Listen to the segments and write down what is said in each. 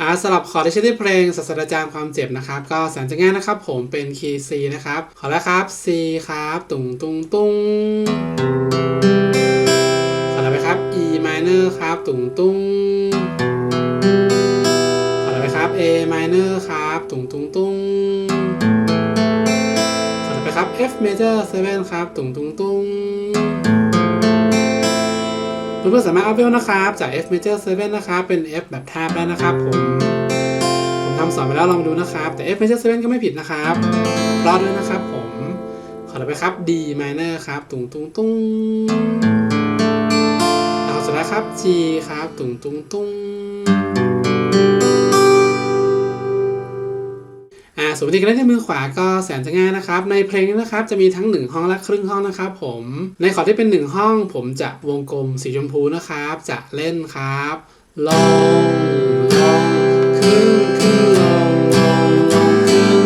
อ่าสลับคอร์ดที่ใช้ในเพลงศาสตราจารย์ความเจ็บนะครับ ก็แสนจะง่ายนะครับ ผมเป็นคีย์ C นะครับ ขอแล้วครับ C ครับ ตุงตุงตุงขอแล้วไปครับ E minor ครับ ตุงตุงขอแล้วไปครับ A minor ครับ ตุงตุงตุงขอแล้วไปครับ F major 7ครับ ตุงตุงตุง เพื่อนๆสามารถอัพเวลนะครับ จาก F major 7 นะครับ เป็น F แบบแทบได้นะครับผม ผมทำสอนไปแล้วลองดูนะครับ แต่ F major 7 ก็ไม่ผิดนะครับรอดด้วยนะครับผม ขอต่อไปครับ D minor ครับ ตุงตุงตุงแล้วสุดท้ายครับ G ครับ ตุงตุงตุง ส่วนวิธีการเล่นที่มือขวาก็แสนจะง่ายนะครับ ในเพลงนี้นะครับจะมีทั้ง 1 ห้องและครึ่งห้องนะครับผมในขอที่เป็น 1 ห้อง ผมจะวงกลมสีชมพูนะครับ จะเล่นครับลงลงขึ้นขึ้นลงลงลงขึ้น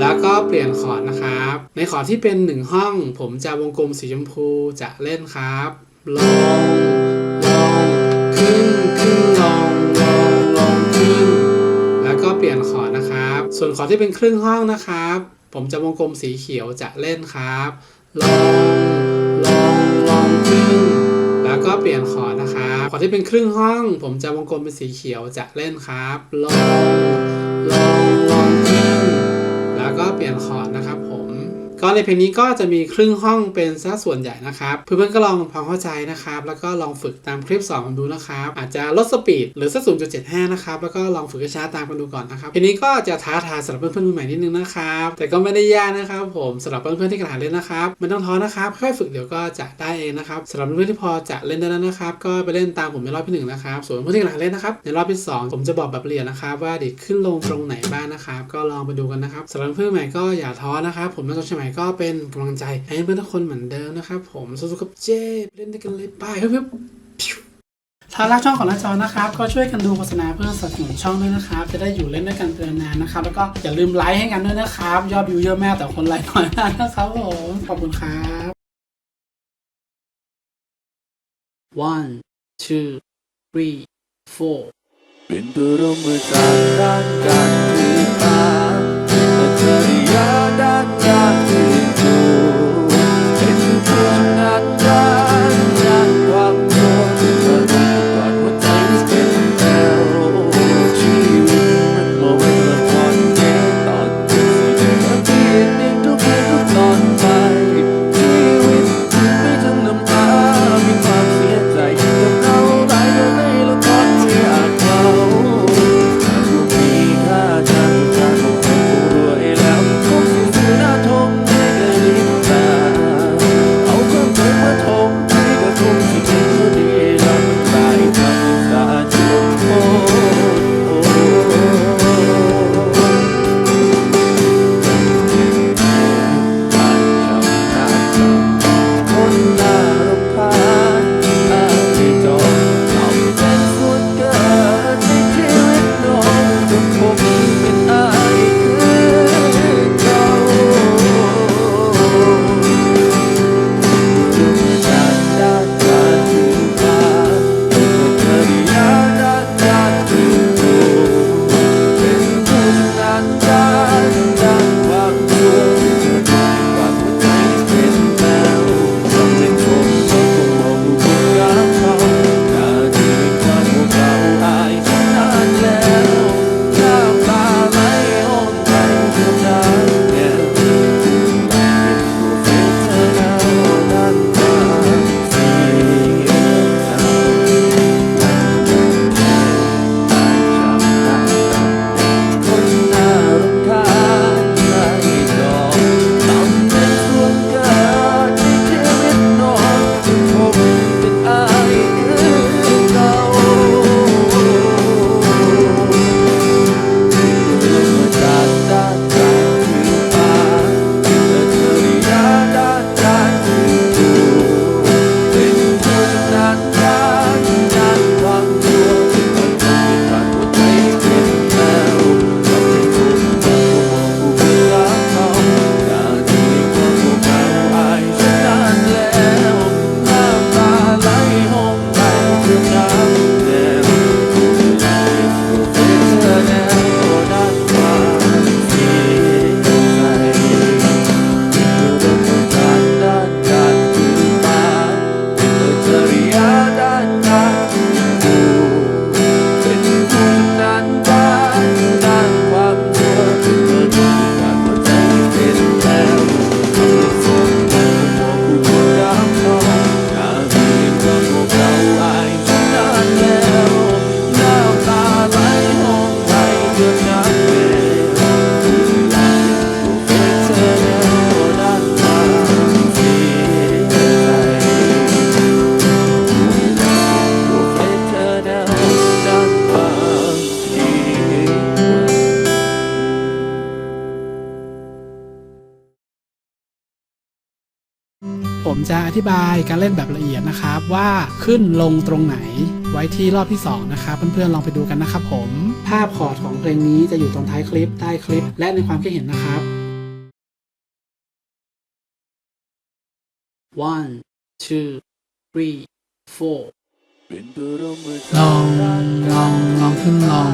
แล้วก็เปลี่ยนคอร์ดนะครับ ในคอร์ดที่เป็น 1 ห้อง ผมจะวงกลมสีชมพูจะเล่นครับลงลงขึ้น ส่วนคอที่เป็นครึ่งห้องนะครับ ผมจะวงกลมสีเขียวจะเล่นครับ ลง ลง ลงครึ่ง แล้วก็เปลี่ยนคอนะครับคอที่เป็นครึ่งห้อง ผมจะวงกลมเป็นสีเขียวจะเล่นครับ ลง ลง ลงครึ่ง ก็ในเพลงนี้ก็จะมีครึ่งห้องเป็นซะส่วนใหญ่นะครับเพื่อนๆก็ลองทำความเข้าใจนะครับ แล้วก็ลองฝึกตามคลิปสอนกันดูนะครับ อาจจะลดสปีดหรือสัก0.75 นะครับ แล้วก็ลองฝึกช้าตามกันดูก่อนนะครับเพลงนี้ก็จะท้าทายสำหรับเพื่อนๆมือใหม่นิดนึงนะครับ แต่ก็ไม่ได้ยากนะครับผมสำหรับเพื่อนๆที่กำลังเล่นนะครับไม่ต้องท้อนะครับค่อยฝึกเดี๋ยวก็จะได้เองนะครับสำหรับเพื่อนๆที่พอจะเล่นได้แล้วนะครับ ก็ไปเล่นตามผมในรอบที่หนึ่งนะครับส่วนเพื่อนๆที่กำลังเล่นนะครับในรอบที่สองผมจะบอกแบบละเอียดนะครับว่าดิดขึ้นลงตรงไหนบ้างนะครับ ก็ลองไปดูกันนะครับสำหรับเพื่อนๆใหม่ก็อย่าท้อนะครับผมนักเชียงใหม่ก็เป็นกำลังใจให้เพื่อนทุกคนเหมือนเดิมนะครับ ผมสู้ๆกับเจ๊ไปเล่นด้วยกันเลยไปเฮ้ยๆถ้ารักช่องของน้าจอนะครับ ก็ช่วยกันดูโฆษณาเพื่อสนับสนุนช่องด้วยนะครับ จะได้อยู่เล่นด้วยกันเป็นนานๆนะครับ แล้วก็อย่าลืมไลค์ให้กันด้วยนะครับ ยอดวิวเยอะมากแต่คนไลค์น้อยมากนะครับผมขอบคุณครับ one two three four เป็นบรมศาสตร์ด้าน ผมจะอธิบายการเล่นแบบละเอียดนะครับ ว่าขึ้นลงตรงไหนไว้ที่รอบที่ 2 นะครับเพื่อนๆลองไปดูกันนะครับผม ภาพคอร์ดของเพลงนี้จะอยู่ตรงท้ายคลิปใต้คลิป และในความคิดเห็นนะครับ one two three four เป็นบรมลองลองลองขึ้นลอง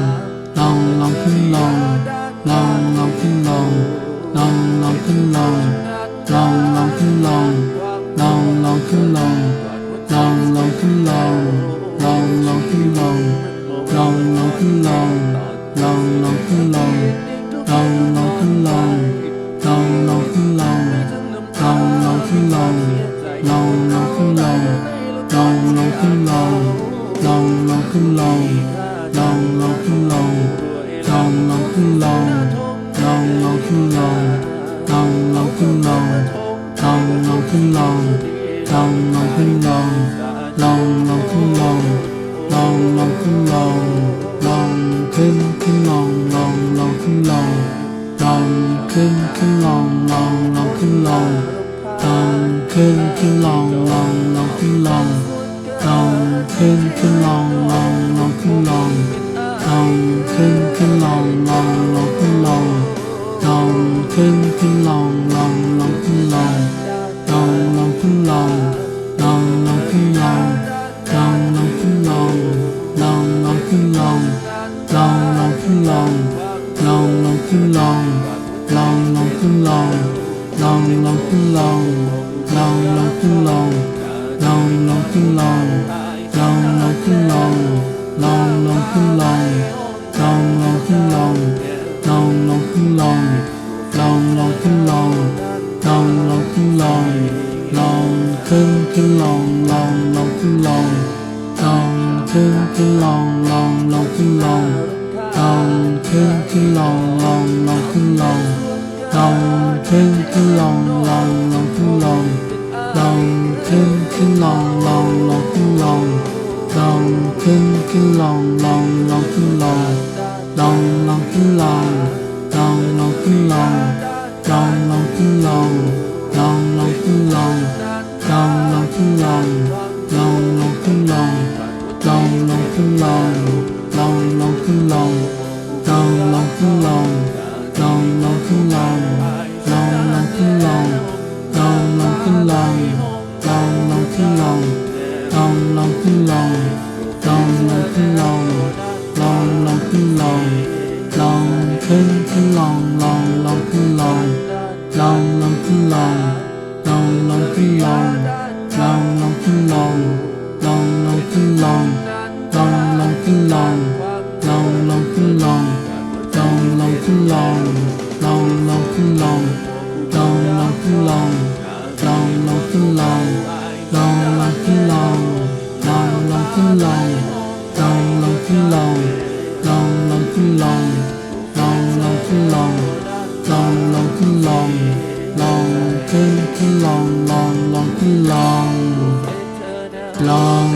ลองลองขึ้นลองลองลองขึ้นลองลองลองขึ้นลองลองลองขึ้นลอง ลองลองขึ้นลองลองลองขึ้นลอง ขึ้นขึ้นลองลองลองขึ้นลองลองขึ้นขึ้นลองลองลองขึ้นลองลองขึ้นขึ้นลองลองลองขึ้นลองลองขึ้นขึ้นลองลองลองขึ้นลองลองขึ้นขึ้นลองลองลองขึ้นลอง hưng lòng lòng lòng hưng lòng lòng lòng hưng lòng lòng lòng hưng lòng lòng lòng hưng lòng lòng hưng hưng lòng lòng lòng hưng lòng lòng hưng hưng lòng lòng lòng hưng lòng lòng hưng hưng lòng lòng lòng hưng lòng lòng hưng hưng lòng lòng lòng hưng lòng lòng hưng hưng lòng lòng lòng ลองขึ้นขึ้นลองลองลองขึ้นลองลองลองขึ้นลองลองลองขึ้นลองลองลองขึ้นลอง ลองขึ้นลองลองลองขึ้นลองลองลองขึ้นลองลองขึ้นขึ้นลองลองลองขึ้นลองลองลองขึ้นลองลองลองขึ้นลองลองลองขึ้นลองลองลองขึ้นลองลองลองขึ้นลองลองลองขึ้นลองลองลองขึ้นลองลองลองขึ้นลองลองลองขึ้นลองลองลองขึ้นลอง ขึ้นลองลองลองขึ้นลองลอง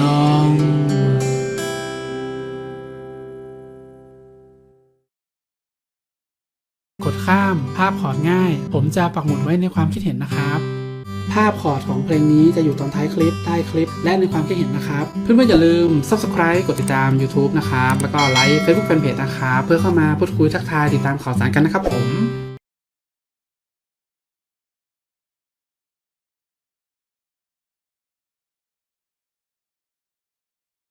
ลองกดข้ามภาพคอร์ดง่าย ผมจะปักหมุดไว้ในความคิดเห็นนะครับภาพคอร์ดของเพลงนี้จะอยู่ตรงท้ายคลิปใต้คลิป และในความคิดเห็นนะครับ เพื่อนๆอย่าลืม subscribe กดติดตาม YouTube นะครับ แล้วก็ไลค์ Facebook Fanpage นะครับ เพื่อเข้ามาพูดคุยทักทายติดตามข่าวสารกันนะครับผม